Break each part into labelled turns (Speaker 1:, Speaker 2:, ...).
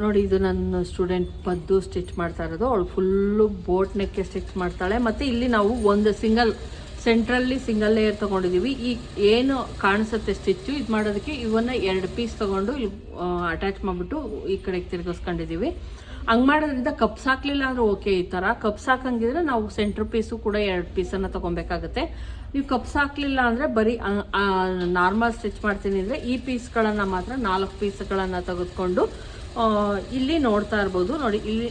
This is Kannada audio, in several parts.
Speaker 1: ನೋಡಿ, ಇದು ನನ್ನ ಸ್ಟೂಡೆಂಟ್ ಪದ್ದು ಸ್ಟಿಚ್ ಮಾಡ್ತಾ ಇರೋದು. ಅವಳು ಫುಲ್ಲು ಬೋಟ್ ನೆಕ್ಕೆ ಸ್ಟಿಚ್ ಮಾಡ್ತಾಳೆ. ಮತ್ತು ಇಲ್ಲಿ ನಾವು ಒಂದು ಸಿಂಗಲ್ ಸೆಂಟ್ರಲ್ಲಿ ಸಿಂಗಲ್ ಲೇಯರ್ ತೊಗೊಂಡಿದ್ದೀವಿ ಈ ಏನು ಕಾಣಿಸುತ್ತೆ ಸ್ಟಿಚ್ಚು ಇದು ಮಾಡೋದಕ್ಕೆ ಇವನ್ನ ಎರಡು ಪೀಸ್ ತೊಗೊಂಡು ಇಲ್ಲಿ ಅಟ್ಯಾಚ್ ಮಾಡಿಬಿಟ್ಟು ಈ ಕಡೆಗೆ ತಿರ್ಗಿಸ್ಕೊಂಡಿದ್ದೀವಿ ಹಂಗೆ ಮಾಡೋದ್ರಿಂದ ಕಪ್ಸ್ ಹಾಕ್ಲಿಲ್ಲ ಅಂದ್ರೆ ಓಕೆ ಈ ಥರ ಕಪ್ಸ್ ಹಾಕಂಗಿದ್ರೆ ನಾವು ಸೆಂಟ್ರ್ ಪೀಸು ಕೂಡ ಎರಡು ಪೀಸನ್ನು ತೊಗೊಬೇಕಾಗುತ್ತೆ. ನೀವು ಕಪ್ಸ್ ಹಾಕ್ಲಿಲ್ಲ ಅಂದರೆ ಬರೀ ನಾರ್ಮಲ್ ಸ್ಟಿಚ್ ಮಾಡ್ತೀನಿ ಅಂದರೆ ಈ ಪೀಸ್ಗಳನ್ನು ಮಾತ್ರ ನಾಲ್ಕು ಪೀಸ್ಗಳನ್ನು ತೆಗೆದುಕೊಂಡು ಇಲ್ಲಿ ನೋಡ್ತಾ ಇರ್ಬೋದು. ನೋಡಿ, ಇಲ್ಲಿ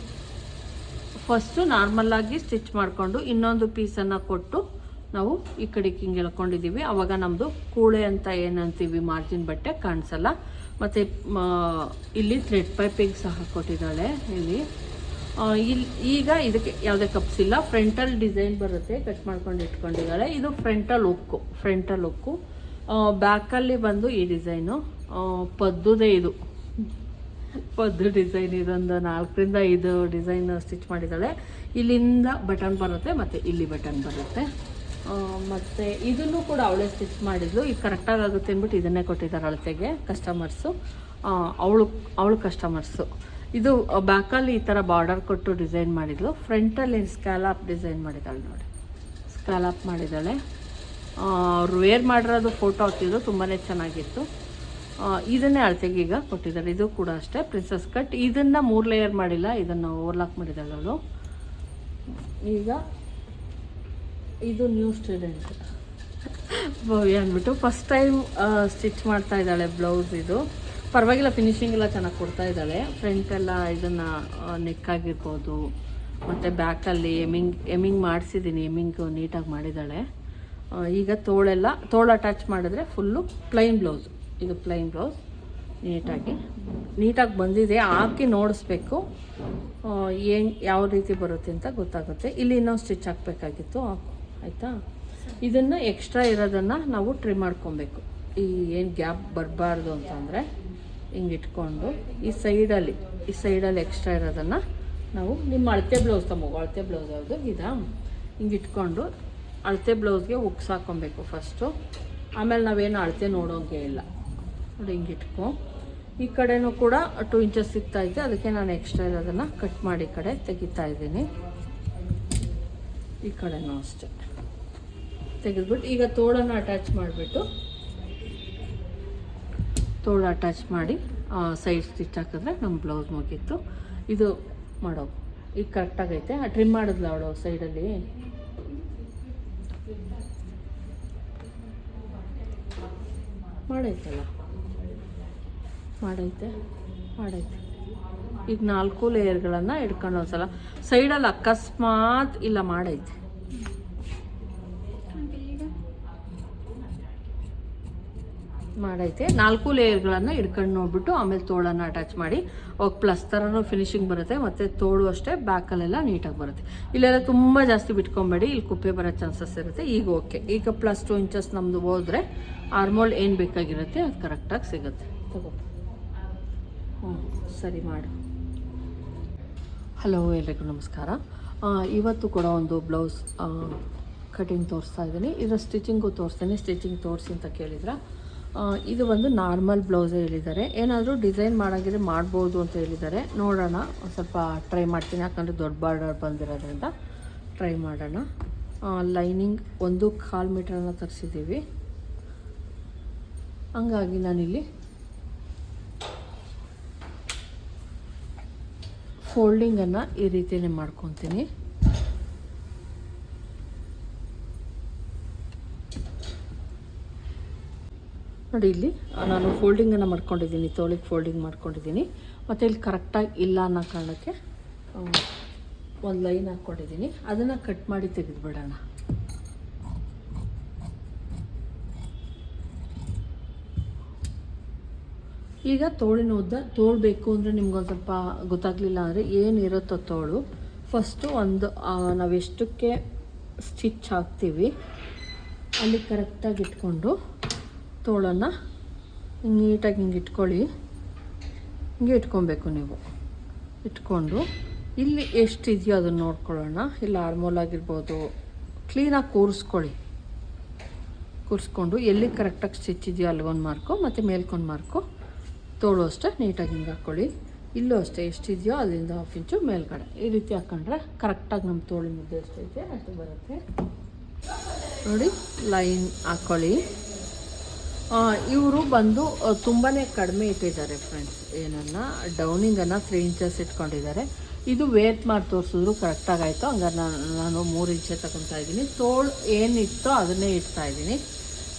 Speaker 1: ಫಸ್ಟು ನಾರ್ಮಲ್ಲಾಗಿ ಸ್ಟಿಚ್ ಮಾಡಿಕೊಂಡು ಇನ್ನೊಂದು ಪೀಸನ್ನು ಕೊಟ್ಟು ನಾವು ಈ ಕಡೆಗೆ ಹಿಂಗೆ ಎಳ್ಕೊಂಡಿದ್ದೀವಿ ಆವಾಗ ನಮ್ಮದು ಕೂಳೆ ಅಂತ ಏನಂತೀವಿ ಮಾರ್ಜಿನ್ ಬಟ್ಟೆ ಕಾಣಿಸಲ್ಲ. ಮತ್ತು ಇಲ್ಲಿ ಥ್ರೆಡ್ ಪೈಪಿಂಗ್ ಸಹ ಕೊಟ್ಟಿದ್ದಾಳೆ ಇಲ್ಲಿ. ಇಲ್ಲಿ ಈಗ ಇದಕ್ಕೆ ಯಾವುದೇ ಕಪ್ಸ್ ಇಲ್ಲ. ಫ್ರಂಟಲ್ ಡಿಸೈನ್ ಬರುತ್ತೆ. ಕಟ್ ಮಾಡ್ಕೊಂಡು ಇಟ್ಕೊಂಡಿದ್ದಾಳೆ. ಇದು ಫ್ರಂಟಲ್ ಉಕ್ಕು ಫ್ರಂಟಲ್ ಉಕ್ಕು ಬ್ಯಾಕಲ್ಲಿ ಬಂದು ಈ ಡಿಸೈನು ಪದ್ದುದೇ ಇದು. ಪದ್ದು ಡಿಸೈನ್ ಇದೊಂದು ನಾಲ್ಕರಿಂದ ಐದು ಡಿಸೈನ್ ಸ್ಟಿಚ್ ಮಾಡಿದ್ದಾಳೆ. ಇಲ್ಲಿಂದ ಬಟನ್ ಬರುತ್ತೆ ಮತ್ತು ಇಲ್ಲಿ ಬಟನ್ ಬರುತ್ತೆ. ಮತ್ತು ಇದನ್ನು ಕೂಡ ಅವಳೇ ಸ್ಟಿಚ್ ಮಾಡಿದ್ಲು. ಈಗ ಕರೆಕ್ಟಾಗಿ ಆಗುತ್ತೆ ಅಂದ್ಬಿಟ್ಟು ಇದನ್ನೇ ಕೊಟ್ಟಿದ್ದಾರೆ ಅಳತೆಗೆ ಕಸ್ಟಮರ್ಸು ಅವಳು ಅವಳು ಕಸ್ಟಮರ್ಸು ಇದು ಬ್ಯಾಕಲ್ಲಿ ಈ ಥರ ಬಾರ್ಡರ್ ಕೊಟ್ಟು ಡಿಸೈನ್ ಮಾಡಿದ್ಲು. ಫ್ರಂಟಲ್ಲಿ ಸ್ಕ್ಯಾಲಾಪ್ ಡಿಸೈನ್ ಮಾಡಿದ್ದಾಳೆ ನೋಡಿ. ಸ್ಕ್ಯಾಲಾಪ್ ಮಾಡಿದ್ದಾಳೆ. ಅವ್ರು ವೇರ್ ಮಾಡಿರೋದು ಫೋಟೋ ಹಾಕಿದ್ರು ತುಂಬಾ ಚೆನ್ನಾಗಿತ್ತು. ಇದನ್ನೇ ಅಳತೆಗೆ ಈಗ ಕೊಟ್ಟಿದ್ದಾರೆ. ಇದು ಕೂಡ ಅಷ್ಟೇ ಪ್ರಿನ್ಸಸ್ ಕಟ್ ಇದನ್ನು ಮೂರು ಲೇಯರ್ ಮಾಡಿಲ್ಲ, ಇದನ್ನು ಓವರ್ಲಾಕ್ ಮಾಡಿದ್ದಾಳೆ ಅವಳು ಈಗ ಇದು ನ್ಯೂ ಸ್ಟೂಡೆಂಟ್ ಭವ್ಯ ಅಂದ್ಬಿಟ್ಟು ಫಸ್ಟ್ ಟೈಮ್ ಸ್ಟಿಚ್ ಮಾಡ್ತಾ ಇದ್ದಾಳೆ ಬ್ಲೌಸ್ ಇದು. ಪರವಾಗಿಲ್ಲ ಫಿನಿಶಿಂಗ್ ಎಲ್ಲ ಚೆನ್ನಾಗಿ ಕೊಡ್ತಾ ಇದ್ದಾಳೆ. ಫ್ರಂಟ್ ಎಲ್ಲ ಇದನ್ನು ನೆಕ್ ಆಗಿರ್ಬೋದು, ಮತ್ತು ಬ್ಯಾಕಲ್ಲಿ ಎಮಿಂಗ್ ಎಮಿಂಗ್ ಮಾಡಿಸಿದ್ದೀನಿ ಎಮಿಂಗ್ ನೀಟಾಗಿ ಮಾಡಿದ್ದಾಳೆ. ಈಗ ತೋಳೆಲ್ಲ, ತೋಳು ಅಟ್ಯಾಚ್ ಮಾಡಿದ್ರೆ ಫುಲ್ಲು ಪ್ಲೈನ್ ಬ್ಲೌಸ್ ಇದು ಪ್ಲೈನ್ ಬ್ಲೌಸ್ ನೀಟಾಗಿ. ನೀಟಾಗಿ ಬಂದಿದೆ, ಹಾಕಿ ನೋಡಿಸ್ಬೇಕು. ಏನು, ಯಾವ ರೀತಿ ಬರುತ್ತೆ ಅಂತ ಗೊತ್ತಾಗುತ್ತೆ. ಇಲ್ಲಿ ಇನ್ನೊಂದು ಸ್ಟಿಚ್ ಹಾಕಬೇಕಾಗಿತ್ತು. ಆಯಿತಾ? ಇದನ್ನು ಎಕ್ಸ್ಟ್ರಾ ಇರೋದನ್ನು ನಾವು ಟ್ರಿಮ್ ಮಾಡ್ಕೊಬೇಕು. ಈ ಏನು ಗ್ಯಾಪ್ ಬರಬಾರ್ದು ಅಂತಂದರೆ ಹಿಂಗೆ ಇಟ್ಕೊಂಡು, ಈ ಸೈಡಲ್ಲಿ ಈ ಸೈಡಲ್ಲಿ ಎಕ್ಸ್ಟ್ರಾ ಇರೋದನ್ನು ನಾವು ನಿಮ್ಮ ಅಳತೆ ಬ್ಲೌಸ್ ತಮ್ಮ ಅಳತೆ ಬ್ಲೌಸ್ ಯಾವುದು? ಇದಾ. ಹಿಂಗೆ ಇಟ್ಕೊಂಡು ಅಳತೆ ಬ್ಲೌಸ್ಗೆ ಉಕ್ಸ್ ಹಾಕ್ಕೊಬೇಕು ಫಸ್ಟು ಆಮೇಲೆ ನಾವೇನು ಅಳತೆ ನೋಡೋಂಗೆ ಇಲ್ಲ. ನೋಡಿ ಹಿಂಗೆ ಇಟ್ಕೊ. ಈ ಕಡೆನೂ ಕೂಡ ಟೂ ಇಂಚಸ್ ಸಿಗ್ತಾ ಇದೆ. ಅದಕ್ಕೆ ನಾನು ಎಕ್ಸ್ಟ್ರಾ ಇರೋದನ್ನು ಕಟ್ ಮಾಡಿ ಕಡೆ ತೆಗಿತಾ ಇದ್ದೀನಿ. ಈ ಕಡೆನೂ ಅಷ್ಟೆ. ತೆಗೆದ್ಬಿಟ್ಟು ಈಗ ತೋಳನ್ನು ಅಟ್ಯಾಚ್ ಮಾಡಿಬಿಟ್ಟು ತೋಳು ಅಟ್ಯಾಚ್ ಮಾಡಿ ಸೈಡ್ ಸ್ಟಿಚ್ ಹಾಕಿದ್ರೆ ನಮ್ಮ ಬ್ಲೌಸ್ ಮುಗೀತು. ಇದು ಮಾಡೋ ಈಗ ಕರೆಕ್ಟಾಗೈತೆ ಟ್ರಿಮ್ ಮಾಡಿದ್ಲ ಅವಳು ಸೈಡಲ್ಲಿ ಮಾಡೈತಲ್ಲ. ಮಾಡೈತೆ ಮಾಡೈತೆ. ಈಗ ನಾಲ್ಕು ಲೇಯರ್ಗಳನ್ನು ಇಟ್ಕೊಂಡು ಒಂದ್ಸಲ. ಸೈಡಲ್ಲಿ ಅಕಸ್ಮಾತ್ ಇಲ್ಲ ಮಾಡೈತೆ. ಮಾಡೈತೆ. ನಾಲ್ಕು ಲೇಯರ್ಗಳನ್ನು ಹಿಡ್ಕೊಂಡು ನೋಡ್ಬಿಟ್ಟು ಆಮೇಲೆ ತೋಳನ್ನು ಅಟ್ಯಾಚ್ ಮಾಡಿ, ಅವಾಗ ಪ್ಲಸ್ ಥರನೂ ಫಿನಿಶಿಂಗ್ ಬರುತ್ತೆ, ಮತ್ತು ತೋಳು ಅಷ್ಟೇ ಬ್ಯಾಕಲ್ಲೆಲ್ಲ ನೀಟಾಗಿ ಬರುತ್ತೆ. ಇಲ್ಲೆಲ್ಲ ತುಂಬ ಜಾಸ್ತಿ ಬಿಟ್ಕೊಂಬೇಡಿ, ಇಲ್ಲಿ ಕುಪ್ಪೆ ಬರೋ ಚಾನ್ಸಸ್ ಇರುತ್ತೆ. ಈಗ ಓಕೆ ಈಗ ಪ್ಲಸ್ ಟು ಇಂಚಸ್ ನಮ್ಮದು ಹೋದ್ರೆ ಆರ್ಮೋಲ್ ಏನು ಬೇಕಾಗಿರುತ್ತೆ, ಅದು ಕರೆಕ್ಟಾಗಿ ಸಿಗುತ್ತೆ. ತಗೋ. ಸರಿ ಮಾಡು. ಹಲೋ ಎಲ್ರಿಗೂ ನಮಸ್ಕಾರ. ಇವತ್ತು ಕೂಡ ಒಂದು ಬ್ಲೌಸ್ ಕಟಿಂಗ್ ತೋರಿಸ್ತಾ ಇದ್ದೀನಿ. ಇದರ ಸ್ಟಿಚಿಂಗು ತೋರಿಸ್ತೀನಿ. ಸ್ಟಿಚಿಂಗ್ ತೋರಿಸಿ ಅಂತ ಕೇಳಿದ್ರೆ. ಇದು ಒಂದು ನಾರ್ಮಲ್ ಬ್ಲೌಸ್ ಹೇಳಿದ್ದಾರೆ. ಏನಾದರೂ ಡಿಸೈನ್ ಮಾಡೋಂಗಿದ್ರೆ ಮಾಡ್ಬೋದು ಅಂತ ಹೇಳಿದ್ದಾರೆ. ನೋಡೋಣ. ಸ್ವಲ್ಪ ಟ್ರೈ ಮಾಡ್ತೀನಿ. ಯಾಕಂದರೆ ದೊಡ್ಡ ಬಾರ್ಡರ್ ಬಂದಿರೋದ್ರಿಂದ ಟ್ರೈ ಮಾಡೋಣ. ಲೈನಿಂಗ್ ಒಂದು ಕಾಲು ಮೀಟ್ರನ್ನ ತರಿಸಿದ್ದೀವಿ. ಹಂಗಾಗಿ ನಾನಿಲ್ಲಿ ಫೋಲ್ಡಿಂಗನ್ನು ಈ ರೀತಿಯೇ ಮಾಡ್ಕೊತೀನಿ. ನೋಡಿ ಇಲ್ಲಿ ನಾನು ಫೋಲ್ಡಿಂಗನ್ನು ಮಾಡ್ಕೊಂಡಿದ್ದೀನಿ, ತೋಳಿಗೆ ಫೋಲ್ಡಿಂಗ್ ಮಾಡ್ಕೊಂಡಿದ್ದೀನಿ. ಮತ್ತು ಇಲ್ಲಿ ಕರೆಕ್ಟಾಗಿ ಇಲ್ಲ ಅನ್ನೋ ಕಾರಣಕ್ಕೆ ಒಂದು ಲೈನ್ ಹಾಕ್ಕೊಂಡಿದ್ದೀನಿ ಅದನ್ನು ಕಟ್ ಮಾಡಿ ತೆಗೆದುಬಿಡೋಣ. ಈಗ ತೋಳಿನ ಉದ್ದ ತೋಳು ಬೇಕು ಅಂದರೆ ನಿಮ್ಗೊಂದು ಸ್ವಲ್ಪ ಗೊತ್ತಾಗಲಿಲ್ಲ ಅಂದರೆ ಏನಿರುತ್ತೋ ತೋಳು. ಫಸ್ಟು ಒಂದು ನಾವೆಷ್ಟಕ್ಕೆ ಸ್ಟಿಚ್ ಹಾಕ್ತೀವಿ, ಅಲ್ಲಿ ಕರೆಕ್ಟಾಗಿ ಇಟ್ಕೊಂಡು ತೋಳನ್ನು ನೀಟಾಗಿ ಹಿಂಗೆ ಇಟ್ಕೊಳ್ಳಿ. ಹಿಂಗೆ ಇಟ್ಕೊಬೇಕು ನೀವು. ಇಟ್ಕೊಂಡು ಇಲ್ಲಿ ಎಷ್ಟು ಇದೆಯೋ ಅದನ್ನು ನೋಡ್ಕೊಳ್ಳೋಣ. ಇಲ್ಲಿ ಆರ್ಮೋಲ್ ಆಗಿರ್ಬೋದು. ಕ್ಲೀನಾಗಿ ಕೂರಿಸ್ಕೊಳ್ಳಿ. ಕೂರಿಸ್ಕೊಂಡು ಎಲ್ಲಿ ಕರೆಕ್ಟಾಗಿ ಸ್ಟಿಚ್ ಇದೆಯೋ ಅಲ್ಲಿಗೊಂದು ಮಾರ್ಕು ಮತ್ತು ಮೇಲ್ಕೊಂಡು ಮಾರ್ಕು ತೋಳು ಅಷ್ಟೇ, ನೀಟಾಗಿ ಹಿಂಗೆ ಹಾಕ್ಕೊಳ್ಳಿ. ಇಲ್ಲೂ ಅಷ್ಟೇ, ಎಷ್ಟಿದೆಯೋ ಅಲ್ಲಿಂದ ಹಾಫ್ ಇಂಚು ಮೇಲ್ಗಡೆ. ಈ ರೀತಿ ಹಾಕ್ಕೊಂಡ್ರೆ ಕರೆಕ್ಟಾಗಿ ನಮ್ಮ ತೋಳು ಮುದ್ದೆ ಎಷ್ಟೈತೆ ಅಷ್ಟು ಬರುತ್ತೆ. ನೋಡಿ, ಲೈನ್ ಹಾಕ್ಕೊಳ್ಳಿ ಇವರು ಬಂದು ತುಂಬಾ ಕಡಿಮೆ ಇಟ್ಟಿದ್ದಾರೆ ಫ್ರೆಂಡ್ಸ್ ಏನನ್ನ? ಡೌನಿಂಗನ್ನು ತ್ರೀ ಇಂಚಸ್ ಇಟ್ಕೊಂಡಿದ್ದಾರೆ. ಇದು ವೇಟ್ ಮಾಡಿ ತೋರಿಸಿದ್ರು ಕರೆಕ್ಟಾಗಾಯಿತು ಹಂಗಾರೆ ನಾನು ನಾನು ಮೂರು ಇಂಚೆ ತಗೊತಾ ಇದ್ದೀನಿ. ತೋಳು ಏನಿತ್ತೋ ಅದನ್ನೇ ಇಡ್ತಾ ಇದ್ದೀನಿ.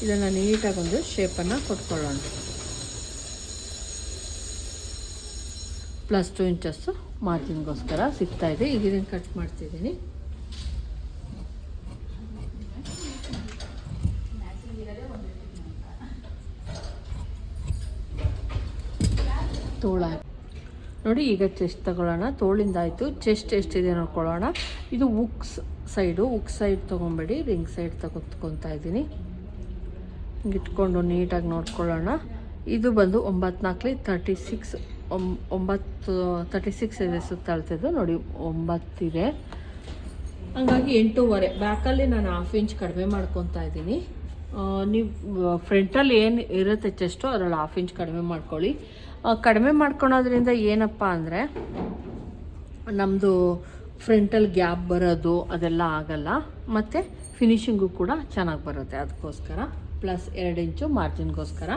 Speaker 1: ಇದನ್ನು ನೀಟಾಗಿ ಒಂದು ಶೇಪನ್ನು ಕೊಟ್ಕೊಳ್ಳೋಣ. ಪ್ಲಸ್ ಟು ಇಂಚಸ್ಸು ಮಾರ್ಜಿನ್ಗೋಸ್ಕರ ಸಿಗ್ತಾ ಇದೆ. ಈಗ ಇದನ್ನು ಕಟ್ ಮಾಡ್ತಿದ್ದೀನಿ. ತೋಳ ನೋಡಿ, ಈಗ ಚೆಸ್ಟ್ ತಗೊಳ್ಳೋಣ. ತೋಳಿಂದ ಆಯಿತು. ಚೆಸ್ಟ್ ಎಷ್ಟಿದೆ ನೋಡ್ಕೊಳ್ಳೋಣ. ಇದು ಉಕ್ಸ್ ಸೈಡು. ಉಕ್ ಸೈಡ್ ತೊಗೊಂಬೇಡಿ. ರಿಂಗ್ ಸೈಡ್ ತಗೊತ್ಕೊತಾ ಇದ್ದೀನಿ. ಇಟ್ಕೊಂಡು ನೀಟಾಗಿ ನೋಡ್ಕೊಳ್ಳೋಣ. ಇದು ಬಂದು ಒಂಬತ್ತು ನಾಲ್ಕಲಿ ತರ್ಟಿ ಸಿಕ್ಸ್ ಒಂಬತ್ತು ತರ್ಟಿ ಸಿಕ್ಸ್ ಇದೆ ಸುತ್ತಳ್ತಿದ್ದು. ನೋಡಿ, ಒಂಬತ್ತಿದೆ. ಹಂಗಾಗಿ ಎಂಟೂವರೆ. ಬ್ಯಾಕಲ್ಲಿ ನಾನು ಹಾಫ್ ಇಂಚ್ ಕಡಿಮೆ ಮಾಡ್ಕೊತಾ ಇದ್ದೀನಿ. ನೀವು ಫ್ರಂಟಲ್ಲಿ ಏನು ಇರುತ್ತೆ ಚೆಸ್ಟು ಅದರಲ್ಲಿ ಹಾಫ್ ಇಂಚ್ ಕಡಿಮೆ ಮಾಡ್ಕೊಳ್ಳಿ. ಕಡಿಮೆ ಮಾಡ್ಕೊಳೋದ್ರಿಂದ ಏನಪ್ಪ ಅಂದರೆ ನಮ್ಮದು ಫ್ರಂಟಲ್ಲಿ ಗ್ಯಾಪ್ ಬರೋದು ಅದೆಲ್ಲ ಆಗಲ್ಲ. ಮತ್ತು ಫಿನಿಷಿಂಗು ಕೂಡ ಚೆನ್ನಾಗಿ ಬರುತ್ತೆ. ಅದಕ್ಕೋಸ್ಕರ. ಪ್ಲಸ್ ಎರಡು ಇಂಚು ಮಾರ್ಜಿನ್ಗೋಸ್ಕರ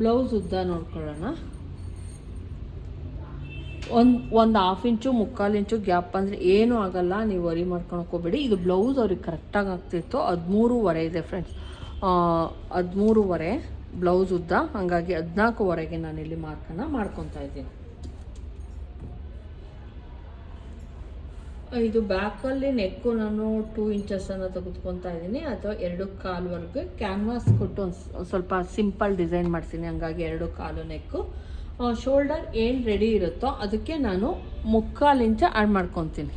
Speaker 1: ಬ್ಲೌಸ್ ಉದ್ದ ನೋಡ್ಕೊಳ್ಳೋಣ. ಒಂದು ಒಂದು ಹಾಫ್ ಇಂಚು, ಮುಕ್ಕಾಲು ಇಂಚು ಗ್ಯಾಪ್ ಅಂದರೆ ಏನೂ ಆಗಲ್ಲ, ನೀವು ವರಿ ಮಾಡ್ಕೊಳಕ್ಕೆ ಹೋಗ್ಬೇಡಿ ಇದು ಬ್ಲೌಸ್ ಅವ್ರಿಗೆ ಕರೆಕ್ಟಾಗಿ ಆಗ್ತಿತ್ತು. ಹದಿಮೂರುವರೆ ಇದೆ ಫ್ರೆಂಡ್ಸ್ ಹದಿಮೂರುವರೆ ಬ್ಲೌಸ್ ಉದ್ದ. ಹಾಗಾಗಿ ಹದಿನಾಲ್ಕುವರೆಗೆ ನಾನು ಇಲ್ಲಿ ಮಾರ್ಕನ್ನು ಮಾಡ್ಕೊತಾ ಇದ್ದೀನಿ. ಇದು ಬ್ಯಾಕಲ್ಲಿ ನೆಕ್ಕು ನಾನು ಟೂ ಇಂಚಸನ್ನು ತೆಗೆದುಕೊತಾ ಇದ್ದೀನಿ. ಅಥವಾ ಎರಡು ಕಾಲುವರೆಗೆ. ಕ್ಯಾನ್ವಾಸ್ ಕೊಟ್ಟು ಸ್ವಲ್ಪ ಸಿಂಪಲ್ ಡಿಸೈನ್ ಮಾಡ್ತೀನಿ. ಹಂಗಾಗಿ ಎರಡು ಕಾಲು ನೆಕ್ಕು ಶೋಲ್ಡರ್ ಏನು ರೆಡಿ ಇರುತ್ತೋ ಅದಕ್ಕೆ ನಾನು ಮುಕ್ಕಾಲು ಇಂಚ ಆ್ಯಡ್ ಮಾಡ್ಕೊತೀನಿ.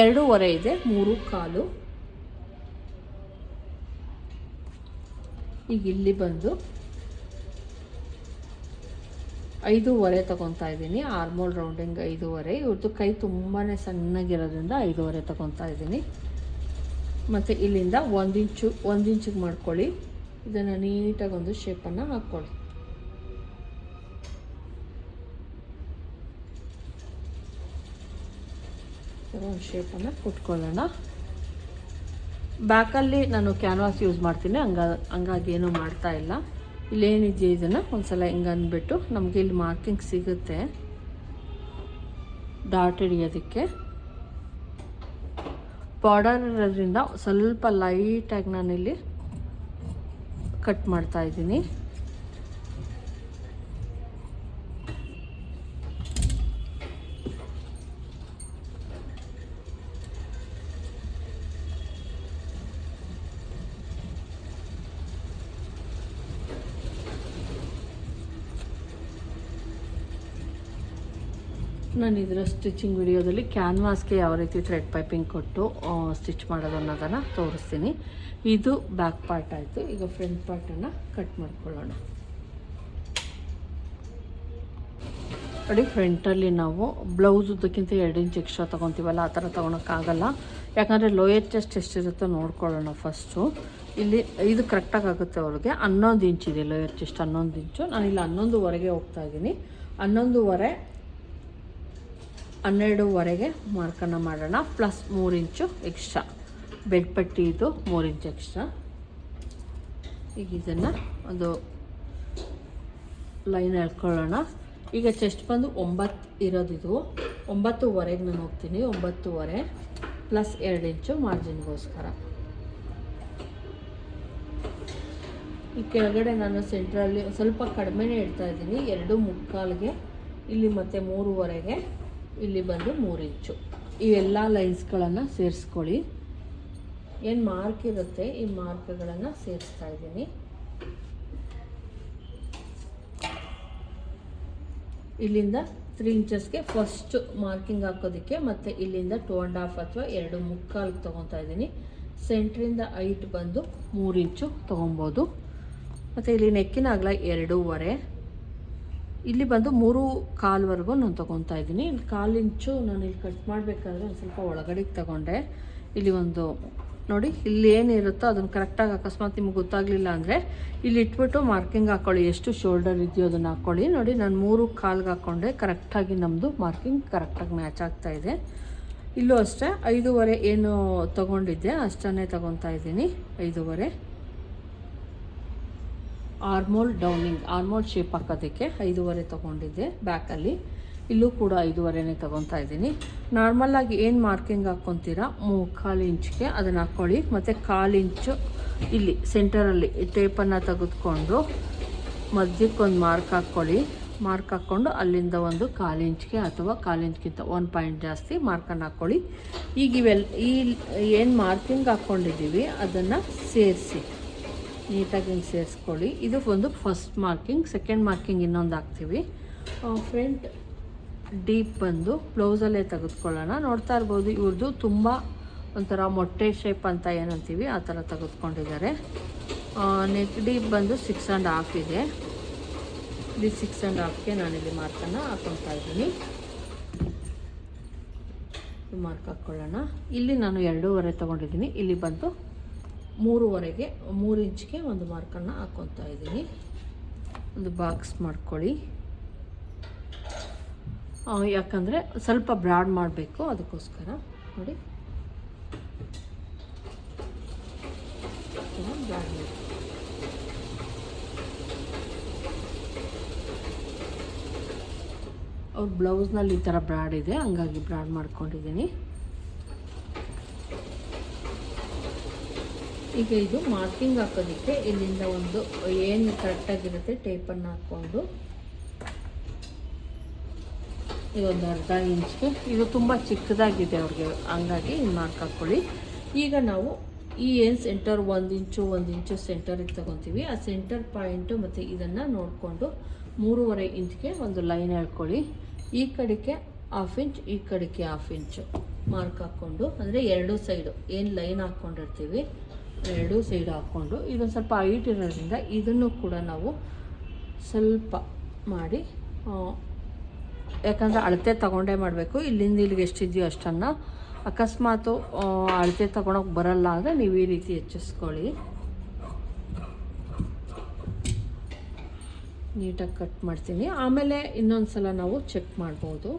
Speaker 1: ಎರಡೂವರೆ ಇದೆ, ಮೂರು ಕಾಲು. ಈಗ ಇಲ್ಲಿ ಬಂದು ಐದೂವರೆ ತಗೊತಾ ಇದ್ದೀನಿ ಆರ್ಮೋಲ್ ರೌಂಡಿಂಗ್ ಐದೂವರೆ. ಇವ್ರದ್ದು ಕೈ ತುಂಬಾ ಸಣ್ಣಗಿರೋದ್ರಿಂದ ಐದೂವರೆ ತಗೊತಾ ಇದ್ದೀನಿ. ಮತ್ತು ಇಲ್ಲಿಂದ ಒಂದು ಇಂಚು, ಒಂದು ಇಂಚಿಗೆ ಮಾಡ್ಕೊಳ್ಳಿ. ಇದನ್ನು ನೀಟಾಗಿ ಒಂದು ಶೇಪನ್ನು ಹಾಕ್ಕೊಳ್ಳಿ ಒಂದು ಶೇಪನ್ನು ಕೊಟ್ಕೊಳ್ಳೋಣ. ಬ್ಯಾಕಲ್ಲಿ ನಾನು ಕ್ಯಾನ್ವಾಸ್ ಯೂಸ್ ಮಾಡ್ತೀನಿ, ಹಂಗ, ಹಂಗಾಗಿ ಏನೂ ಮಾಡ್ತಾ ಇಲ್ಲ. ಇಲ್ಲೇನಿದೆ ಇದನ್ನು? ಒಂದ್ಸಲ ಹಿಂಗೆ ಅಂದ್ಬಿಟ್ಟು ನಮಗೆ ಇಲ್ಲಿ ಮಾರ್ಕಿಂಗ್ ಸಿಗುತ್ತೆ. ಡಾಟ್ ಹಿಡಿಯೋದಕ್ಕೆ. ಬಾರ್ಡರ್ ಇರೋದ್ರಿಂದ ಸ್ವಲ್ಪ ಲೈಟಾಗಿ ನಾನಿಲ್ಲಿ ಕಟ್ ಮಾಡ್ತಾ ಇದ್ದೀನಿ. ನಾನು ಇದರ ಸ್ಟಿಚಿಂಗ್ ವಿಡಿಯೋದಲ್ಲಿ ಕ್ಯಾನ್ವಾಸ್ಗೆ ಯಾವ ರೀತಿ ಥ್ರೆಡ್ ಪೈಪಿಂಗ್ ಕೊಟ್ಟು ಸ್ಟಿಚ್ ಮಾಡೋದು ಅನ್ನೋದನ್ನು ತೋರಿಸ್ತೀನಿ. ಇದು ಬ್ಯಾಕ್ ಪಾರ್ಟ್ ಆಯಿತು. ಈಗ ಫ್ರಂಟ್ ಪಾರ್ಟನ್ನು ಕಟ್ ಮಾಡ್ಕೊಳ್ಳೋಣ. ನೋಡಿ ಫ್ರಂಟಲ್ಲಿ ನಾವು ಬ್ಲೌಸ್ ಉದ್ದಕ್ಕಿಂತ ಎರಡು ಇಂಚ್ ಎಕ್ಸ್ಟ್ರಾ ತೊಗೊತೀವಲ್ಲ, ಆ ಥರ ತೊಗೊಳಕ್ಕಾಗಲ್ಲ. ಯಾಕಂದರೆ ಲೋಯರ್ ಚೆಸ್ಟ್ ಎಷ್ಟಿರುತ್ತೋ ನೋಡ್ಕೊಳ್ಳೋಣ ಫಸ್ಟು ಇಲ್ಲಿ ಇದು ಕರೆಕ್ಟಾಗಿ ಆಗುತ್ತೆ ಅವ್ರಿಗೆ. ಹನ್ನೊಂದು ಇಂಚ್ ಇದೆ ಲೋಯರ್ ಚೆಸ್ಟ್ ಹನ್ನೊಂದು ಇಂಚು ನಾನು ಇಲ್ಲಿ ಹನ್ನೊಂದುವರೆಗೆ ಹೋಗ್ತಾ ಇದ್ದೀನಿ. ಹನ್ನೊಂದುವರೆ ಹನ್ನೆರಡುವರೆಗೆ ಮಾರ್ಕನ್ನು ಮಾಡೋಣ ಪ್ಲಸ್ ಮೂರು ಇಂಚು ಎಕ್ಸ್ಟ್ರಾ ಬೆಡ್ ಪಟ್ಟಿ ಇದು, ಮೂರು ಇಂಚು ಎಕ್ಸ್ಟ್ರಾ ಈಗ ಇದನ್ನು ಒಂದು ಲೈನ್ ಎಳ್ಕೊಳ್ಳೋಣ ಈಗ ಚೆಸ್ಟ್ ಬಂದು ಒಂಬತ್ತು ಇರೋದಿದು ಒಂಬತ್ತುವರೆಗೆ ನಾನು ಹೋಗ್ತೀನಿ, ಒಂಬತ್ತುವರೆ ಪ್ಲಸ್ ಎರಡು ಇಂಚು ಮಾರ್ಜಿನ್ಗೋಸ್ಕರ ಈ ಕೆಳಗಡೆ ನಾನು ಸೆಂಟ್ರಲ್ಲಿ ಸ್ವಲ್ಪ ಕಡಿಮೆನೇ ಇಡ್ತಾ ಇದ್ದೀನಿ, ಎರಡು ಮುಕ್ಕಾಲಿಗೆ, ಇಲ್ಲಿ ಮತ್ತೆ ಮೂರುವರೆಗೆ. ಇಲ್ಲಿ ಬಂದು ಮೂರು ಇಂಚು. ಇವೆಲ್ಲ ಲೈನ್ಸ್ಗಳನ್ನು ಸೇರಿಸ್ಕೊಳ್ಳಿ. ಏನು ಮಾರ್ಕ್ ಇರುತ್ತೆ? ಈ ಮಾರ್ಕ್ಗಳನ್ನು ಸೇರಿಸ್ತಾ ಇದ್ದೀನಿ. ಇಲ್ಲಿಂದ ತ್ರೀ ಇಂಚಸ್ಗೆ ಫಸ್ಟ್ ಮಾರ್ಕಿಂಗ್ ಹಾಕೋದಕ್ಕೆ ಮತ್ತು ಇಲ್ಲಿಂದ ಟೂ ಆ್ಯಂಡ್ ಹಾಫ್ ಅಥವಾ ಎರಡು ಮುಕ್ಕಾಲಿಗೆ ತೊಗೊತಾ ಇದ್ದೀನಿ. ಸೆಂಟ್ರಿಂದ ಐಟ್ ಬಂದು ಮೂರು ಇಂಚು ತೊಗೊಬೋದು. ಮತ್ತು ಇಲ್ಲಿ ನೆಕ್ಕಿನ ಅಗಲ ಎರಡೂವರೆ. ಇಲ್ಲಿ ಬಂದು ಮೂರು ಕಾಲ್ವರೆಗೂ ನಾನು ತೊಗೊತಾ ಇದ್ದೀನಿ. ಇಲ್ಲಿ ಕಾಲು ಇಂಚು ನಾನು ಇಲ್ಲಿ ಕಟ್ ಮಾಡಬೇಕಾದ್ರೆ ಒಂದು ಸ್ವಲ್ಪ ಒಳಗಡೆಗೆ ತಗೊಂಡೆ. ಇಲ್ಲಿ ಒಂದು, ನೋಡಿ, ಇಲ್ಲಿ ಏನಿರುತ್ತೋ ಅದನ್ನು ಕರೆಕ್ಟಾಗಿ ಅಕಸ್ಮಾತ್ ನಿಮ್ಗೆ ಗೊತ್ತಾಗಲಿಲ್ಲ ಅಂದರೆ ಇಲ್ಲಿ ಇಟ್ಬಿಟ್ಟು ಮಾರ್ಕಿಂಗ್ ಹಾಕ್ಕೊಳ್ಳಿ ಎಷ್ಟು ಶೋಲ್ಡರ್ ಇದೆಯೋ ಅದನ್ನು ಹಾಕ್ಕೊಳ್ಳಿ ನೋಡಿ, ನಾನು ಮೂರು ಕಾಲ್ಗೆ ಹಾಕ್ಕೊಂಡೆ ಕರೆಕ್ಟಾಗಿ ನಮ್ಮದು ಮಾರ್ಕಿಂಗ್ ಕರೆಕ್ಟಾಗಿ ಮ್ಯಾಚ್ ಆಗ್ತಾ ಇದೆ. ಇಲ್ಲೂ ಅಷ್ಟೇ ಐದೂವರೆ ಏನು ತೊಗೊಂಡಿದ್ದೆ ಅಷ್ಟನ್ನೇ ತೊಗೊತಾ ಇದ್ದೀನಿ. ಐದೂವರೆ. ಆರ್ಮೋಲ್ ಡೌನಿಂಗ್ ಆರ್ಮೋಲ್ ಶೇಪ್ ಹಾಕೋದಕ್ಕೆ ಐದೂವರೆ ತೊಗೊಂಡಿದ್ದೆ ಬ್ಯಾಕಲ್ಲಿ ಇಲ್ಲೂ ಕೂಡ ಐದೂವರೆನೇ ತೊಗೊತಾ ಇದ್ದೀನಿ. ನಾರ್ಮಲಾಗಿ ಏನು ಮಾರ್ಕಿಂಗ್ ಹಾಕ್ಕೊತೀರಾ ಮೂ, ಕಾಲು ಇಂಚ್ಗೆ ಅದನ್ನು ಹಾಕ್ಕೊಳ್ಳಿ ಮತ್ತು ಕಾಲು ಇಂಚು ಇಲ್ಲಿ ಸೆಂಟರಲ್ಲಿ ಟೇಪನ್ನು ತೆಗೆದುಕೊಂಡು ಮಧ್ಯಕ್ಕೊಂದು ಮಾರ್ಕ್ ಹಾಕ್ಕೊಳ್ಳಿ ಮಾರ್ಕ್ ಹಾಕ್ಕೊಂಡು ಅಲ್ಲಿಂದ ಒಂದು ಕಾಲು ಇಂಚ್ಗೆ ಅಥವಾ ಕಾಲು ಇಂಚ್ಗಿಂತ ಒನ್ ಪಾಯಿಂಟ್ ಜಾಸ್ತಿ ಮಾರ್ಕನ್ನು ಹಾಕ್ಕೊಳ್ಳಿ ಈಗ ಇವೆಲ್ಲ ಈ ಏನು ಮಾರ್ಕಿಂಗ್ ಹಾಕ್ಕೊಂಡಿದ್ದೀವಿ ಅದನ್ನು ಸೇರಿಸಿ. ನೀಟಾಗಿ ಹಿಂಗೆ ಸೇರಿಸ್ಕೊಳ್ಳಿ. ಇದು ಒಂದು ಫಸ್ಟ್ ಮಾರ್ಕಿಂಗ್ ಸೆಕೆಂಡ್ ಮಾರ್ಕಿಂಗ್ ಇನ್ನೊಂದು ಹಾಕ್ತೀವಿ. ಫ್ರಂಟ್ ಡೀಪ್ ಬಂದು ಬ್ಲೌಸಲ್ಲೇ ತೆಗೆದುಕೊಳ್ಳೋಣ. ನೋಡ್ತಾ ಇರ್ಬೋದು ಇವ್ರದ್ದು ತುಂಬ ಒಂಥರ ಮೊಟ್ಟೆ ಶೇಪ್ ಅಂತ ಏನಂತೀವಿ, ಆ ಥರ ತೆಗೆದುಕೊಂಡಿದ್ದಾರೆ. ನೆಕ್ ಡೀಪ್ ಬಂದು ಸಿಕ್ಸ್ ಆ್ಯಂಡ್ ಹಾಫ್ ಇದೆ. ಇಲ್ಲಿ ಸಿಕ್ಸ್ ಆ್ಯಂಡ್ ಹಾಫ್ಗೆ ನಾನಿಲ್ಲಿ ಮಾರ್ಕನ್ನು ಹಾಕ್ಕೊತಾ ಇದ್ದೀನಿ. ಮಾರ್ಕ್ ಹಾಕ್ಕೊಳ್ಳೋಣ. ಇಲ್ಲಿ ನಾನು ಎರಡೂವರೆ ತೊಗೊಂಡಿದ್ದೀನಿ. ಇಲ್ಲಿ ಬಂದು ಮೂರುವರೆಗೆ, ಮೂರು ಇಂಚ್ಗೆ ಒಂದು ಮಾರ್ಕನ್ನು ಹಾಕ್ಕೊತಾ ಇದ್ದೀನಿ. ಒಂದು ಬಾಕ್ಸ್ ಮಾಡ್ಕೊಳ್ಳಿ. ಯಾಕಂದರೆ ಸ್ವಲ್ಪ ಬ್ರಾಡ್ ಮಾಡಬೇಕು, ಅದಕ್ಕೋಸ್ಕರ. ನೋಡಿ. ಬ್ರಾಡ್ ಅವ್ರ ಬ್ಲೌಸ್ನಲ್ಲಿ ಈ ಥರ ಬ್ರಾಡ್ ಇದೆ, ಹಂಗಾಗಿ ಬ್ರಾಡ್ ಮಾಡ್ಕೊಂಡಿದ್ದೀನಿ. ಈಗ ಇದು ಮಾರ್ಕಿಂಗ್ ಹಾಕೋದಕ್ಕೆ ಇಲ್ಲಿಂದ ಒಂದು ಏನು ಕರೆಕ್ಟಾಗಿರುತ್ತೆ ಟೇಪನ್ನು ಹಾಕ್ಕೊಂಡು. ಇದೊಂದು ಅರ್ಧ ಇಂಚ್ಗೆ. ಇದು ತುಂಬ ಚಿಕ್ಕದಾಗಿದೆ ಅವ್ರಿಗೆ, ಹಂಗಾಗಿ ಮಾರ್ಕ್ ಹಾಕ್ಕೊಳ್ಳಿ ಈಗ ನಾವು ಈ ಏನು ಸೆಂಟರ್ ಒಂದು ಇಂಚು ಒಂದು ಇಂಚು ಸೆಂಟರಿಗೆ ತಗೊತೀವಿ. ಆ ಸೆಂಟರ್ ಪಾಯಿಂಟು ಮತ್ತು ಇದನ್ನು ನೋಡಿಕೊಂಡು ಮೂರುವರೆ ಇಂಚ್ಗೆ ಒಂದು ಲೈನ್ ಹೇಳ್ಕೊಳ್ಳಿ. ಈ ಕಡೆಗೆ ಹಾಫ್ ಇಂಚ್ ಈ ಕಡೆಗೆ ಹಾಫ್ ಇಂಚು ಮಾರ್ಕ್ ಹಾಕ್ಕೊಂಡು. ಅಂದರೆ ಎರಡು ಸೈಡು ಏನು ಲೈನ್ ಹಾಕ್ಕೊಂಡಿರ್ತೀವಿ ಎರಡೂ ಸೈಡ್ ಹಾಕ್ಕೊಂಡು ಇದೊಂದು ಸ್ವಲ್ಪ ಹೈಟ್ ಇರೋದ್ರಿಂದ ಇದನ್ನು ಕೂಡ ನಾವು ಸ್ವಲ್ಪ ಮಾಡಿ ಯಾಕಂದರೆ ಅಳತೆ ತಗೊಂಡೇ ಮಾಡಬೇಕು. ಇಲ್ಲಿಂದ ಇಲ್ಲಿಗೆ ಎಷ್ಟಿದೆಯೋ ಅಷ್ಟನ್ನು. ಅಕಸ್ಮಾತು ಅಳತೆ ತಗೊಳಕ್ಕೆ ಬರಲ್ಲ ಅಂದರೆ ನೀವು ಈ ರೀತಿ ಹೆಚ್ಚಿಸ್ಕೊಳ್ಳಿ. ನೀಟಾಗಿ ಕಟ್ ಮಾಡ್ತೀನಿ. ಆಮೇಲೆ ಇನ್ನೊಂದು ಸಲ ನಾವು ಚೆಕ್ ಮಾಡ್ಬೋದು.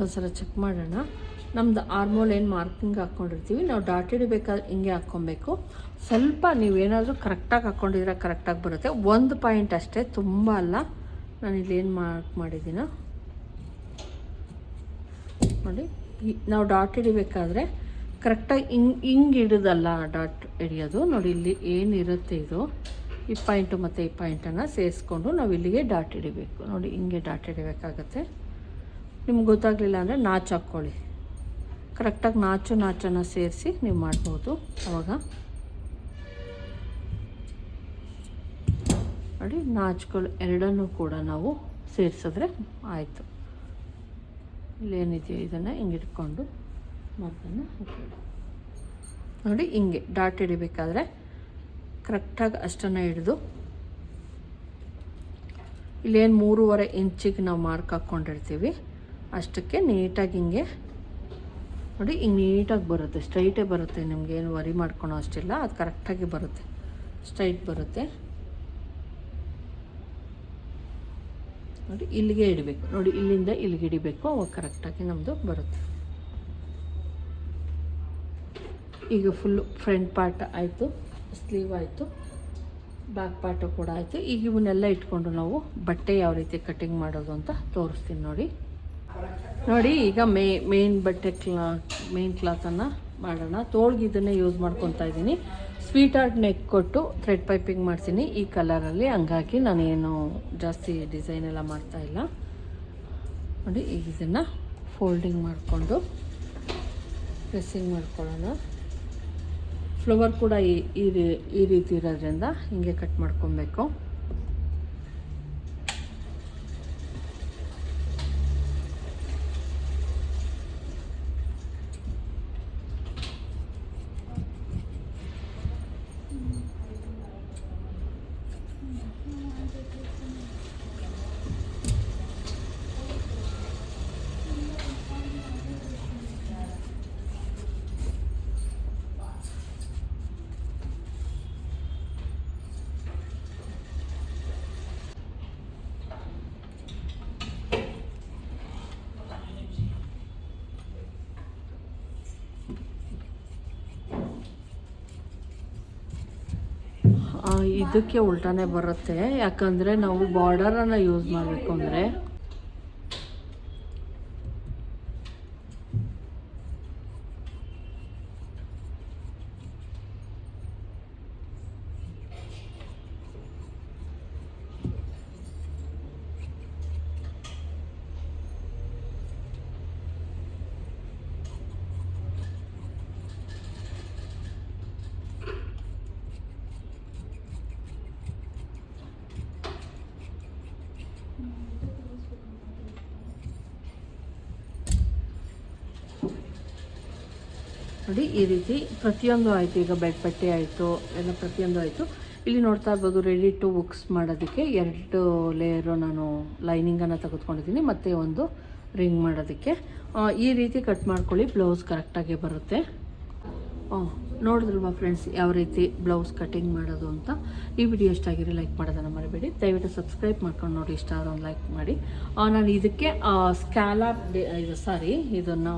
Speaker 1: ಒಂದ್ಸಲ ಚೆಕ್ ಮಾಡೋಣ. ನಮ್ದು ಆರ್ಮೋಲ್ ಏನು ಮಾರ್ಕಿಂಗ್ ಹಾಕ್ಕೊಂಡಿರ್ತೀವಿ ನಾವು ಡಾಟ್ ಹಿಡಿಬೇಕಾದ್ರೆ ಹಿಂಗೆ ಹಾಕ್ಕೊಬೇಕು. ಸ್ವಲ್ಪ ನೀವೇನಾದರೂ ಕರೆಕ್ಟಾಗಿ ಹಾಕ್ಕೊಂಡಿದ್ರೆ ಕರೆಕ್ಟಾಗಿ ಬರುತ್ತೆ. ಒಂದು ಪಾಯಿಂಟ್ ಅಷ್ಟೇ, ತುಂಬ ಅಲ್ಲ. ನಾನು ಏನು ಮಾರ್ಕ್ ಮಾಡಿದ್ದೀನ. ನೋಡಿ ನಾವು ಡಾಟ್ ಹಿಡಿಬೇಕಾದ್ರೆ ಕರೆಕ್ಟಾಗಿ ಹಿಂಗೆ ಹಿಂಗೆ ಹಿಡಿದಲ್ಲ ಡಾಟ್ ಹಿಡಿಯೋದು. ನೋಡಿ, ಇಲ್ಲಿ ಏನಿರುತ್ತೆ ಇದು. ಈ ಪಾಯಿಂಟು ಮತ್ತು ಈ ಪಾಯಿಂಟನ್ನು ಸೇರಿಸ್ಕೊಂಡು ನಾವು ಇಲ್ಲಿಗೆ ಡಾಟ್ ಹಿಡಿಬೇಕು. ನೋಡಿ, ಹಿಂಗೆ ಡಾಟ್ ಹಿಡಿಬೇಕಾಗತ್ತೆ. ನಿಮ್ಗೆ ಗೊತ್ತಾಗಲಿಲ್ಲ ಅಂದರೆ ನಾಚು ಹಾಕ್ಕೊಳ್ಳಿ. ಕರೆಕ್ಟಾಗಿ ನಾಚು, ನಾಚನ್ನು ಸೇರಿಸಿ ನೀವು ಮಾಡ್ಬೋದು ಅವಾಗ. ನೋಡಿ, ನಾಚುಗಳು ಎರಡನ್ನೂ ಕೂಡ ನಾವು ಸೇರಿಸಿದ್ರೆ ಆಯಿತು. ಇಲ್ಲೇನಿದೆಯೋ ಇದನ್ನು? ಹಿಂಗೆ ಇಟ್ಕೊಂಡು ನೋಡಿ, ಹಿಂಗೆ ಡಾಟ್ ಹಿಡಿಬೇಕಾದ್ರೆ ಕರೆಕ್ಟಾಗಿ ಅಷ್ಟನ್ನು ಹಿಡಿದು ಇಲ್ಲೇನು ಮೂರುವರೆ ಇಂಚಿಗೆ ನಾವು ಮಾರ್ಕ್ ಹಾಕ್ಕೊಂಡಿರ್ತೀವಿ ಅಷ್ಟಕ್ಕೆ ನೀಟಾಗಿ ಹಿಂಗೆ ನೋಡಿ ಹಿಂಗೆ ನೀಟಾಗಿ ಬರುತ್ತೆ ಸ್ಟ್ರೈಟೇ ಬರುತ್ತೆ, ನಿಮ್ಗೆ ಏನು ವರಿ ಮಾಡ್ಕೊಳೋ ಅಷ್ಟಿಲ್ಲ, ಅದು ಕರೆಕ್ಟಾಗಿ ಬರುತ್ತೆ ಸ್ಟ್ರೈಟ್ ಬರುತ್ತೆ. ನೋಡಿ ಇಲ್ಲಿಗೆ ಇಡಬೇಕು, ನೋಡಿ ಇಲ್ಲಿಂದ ಇಲ್ಲಿಗೆ ಇಡಿಬೇಕು ಅವಾಗ ಕರೆಕ್ಟಾಗಿ ನಮ್ಮದು ಬರುತ್ತೆ. ಈಗ ಫುಲ್ಲು ಫ್ರಂಟ್ ಪಾರ್ಟ್ ಆಯಿತು ಸ್ಲೀವ್ ಆಯಿತು ಬ್ಯಾಕ್ ಪಾರ್ಟು ಕೂಡ ಆಯಿತು. ಈಗ ಇವನ್ನೆಲ್ಲ ಇಟ್ಕೊಂಡು ನಾವು ಬಟ್ಟೆ ಯಾವ ರೀತಿ ಕಟ್ಟಿಂಗ್ ಮಾಡೋದು ಅಂತ ತೋರಿಸ್ತೀನಿ ನೋಡಿ. ನೋಡಿ, ಈಗ ಮೇ, ಮೇನ್ ಬಟ್ಟೆ ಕ್ಲಾ, ಮೇನ್ ಕ್ಲಾತನ್ನು ಮಾಡೋಣ. ತೋಳ್ಗೆ ಇದನ್ನೇ ಯೂಸ್ ಮಾಡ್ಕೊತಾ ಇದ್ದೀನಿ. ಸ್ವೀಟ್ ಆರ್ಟ್ ನೆಕ್ ಕೊಟ್ಟು ಥ್ರೆಡ್ ಪೈಪಿಂಗ್ ಮಾಡ್ತೀನಿ. ಈ ಕಲರಲ್ಲಿ ಹಂಗಾಗಿ ನಾನೇನು ಜಾಸ್ತಿ ಡಿಸೈನ್ ಎಲ್ಲ ಮಾಡ್ತಾ ಇಲ್ಲ. ನೋಡಿ, ಈಗ ಇದನ್ನು ಫೋಲ್ಡಿಂಗ್ ಮಾಡಿಕೊಂಡು ಪ್ರೆಸ್ಸಿಂಗ್ ಮಾಡ್ಕೊಳ್ಳೋಣ. ಫ್ಲವರ್ ಕೂಡ ಈ ಈ ರೀತಿ ಇರೋದ್ರಿಂದ ಹಿಂಗೆ ಕಟ್ ಮಾಡ್ಕೊಬೇಕು. ಇದಕ್ಕೆ ಉಲ್ಟಾನೇ ಬರುತ್ತೆ. ಯಾಕಂದರೆ ನಾವು ಬಾರ್ಡರನ್ನು ಯೂಸ್ ಮಾಡಬೇಕು ಅಂದರೆ ನೋಡಿ, ಈ ರೀತಿ ಪ್ರತಿಯೊಂದು ಆಯಿತು. ಈಗ ಬೆಡ್ ಪಟ್ಟಿ ಆಯಿತು, ಎಲ್ಲ ಪ್ರತಿಯೊಂದು ಆಯಿತು. ಇಲ್ಲಿ ನೋಡ್ತಾ ಇರ್ಬೋದು ರೆಡಿ ಟು ಬುಕ್ಸ್ ಮಾಡೋದಕ್ಕೆ ಎರಡು ಲೇಯರು ನಾನು ಲೈನಿಂಗನ್ನು ತೆಗೆದುಕೊಂಡಿದ್ದೀನಿ, ಮತ್ತು ಒಂದು ರಿಂಗ್ ಮಾಡೋದಕ್ಕೆ. ಈ ರೀತಿ ಕಟ್ ಮಾಡ್ಕೊಳ್ಳಿ ಬ್ಲೌಸ್ ಕರೆಕ್ಟಾಗಿ ಬರುತ್ತೆ. ನೋಡಿದ್ರಲ್ವಾ ಫ್ರೆಂಡ್ಸ್ ಯಾವ ರೀತಿ ಬ್ಲೌಸ್ ಕಟಿಂಗ್ ಮಾಡೋದು ಅಂತ? ಈ ವಿಡಿಯೋ ಇಷ್ಟ ಆಗಿರಿ ಲೈಕ್ ಮಾಡೋದನ್ನು ಮರಿಬೇಡಿ. ದಯವಿಟ್ಟು ಸಬ್ಸ್ಕ್ರೈಬ್ ಮಾಡ್ಕೊಂಡು ನೋಡಿ, ಇಷ್ಟ ಒಂದು ಲೈಕ್ ಮಾಡಿ. ನಾನು ಇದಕ್ಕೆ ಸ್ಕ್ಯಾಲಾಪ್ ಇದು ಸಾರಿ ಇದನ್ನು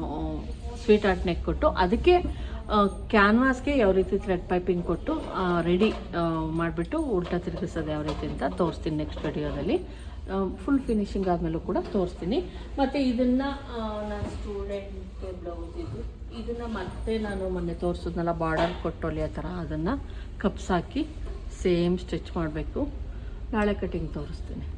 Speaker 1: ಸ್ವೀಟ್ ಆರ್ಟ್ ನೆಕ್ ಕೊಟ್ಟು ಅದಕ್ಕೆ ಕ್ಯಾನ್ವಾಸ್ಗೆ ಯಾವ ರೀತಿ ಥ್ರೆಡ್ ಪೈಪಿಂಗ್ ಕೊಟ್ಟು ರೆಡಿ ಮಾಡಿಬಿಟ್ಟು ಉಲ್ಟಾ ತಿರುಗಿಸೋದು ಯಾವ ರೀತಿ ಅಂತ ತೋರಿಸ್ತೀನಿ ನೆಕ್ಸ್ಟ್ ವಿಡಿಯೋದಲ್ಲಿ ಫುಲ್ ಫಿನಿಶಿಂಗ್ ಆದಮೇಲೂ ಕೂಡ ತೋರಿಸ್ತೀನಿ. ಮತ್ತು ಇದನ್ನು ನಾನು ಸ್ಟೂಡೆಂಟ್ ಬ್ಲೌಸ್ ಇದು, ಇದನ್ನು ಮತ್ತೆ ನಾನು ಮೊನ್ನೆ ತೋರಿಸಿದ್ನಲ್ಲ ಬಾರ್ಡರ್ ಕೊಟ್ಟು ಆ ಥರ, ಅದನ್ನು ಕಪ್ಸ್ ಹಾಕಿ ಸೇಮ್ ಸ್ಟಿಚ್ ಮಾಡಬೇಕು. ನಾಳೆ ಕಟಿಂಗ್ ತೋರಿಸ್ತೀನಿ.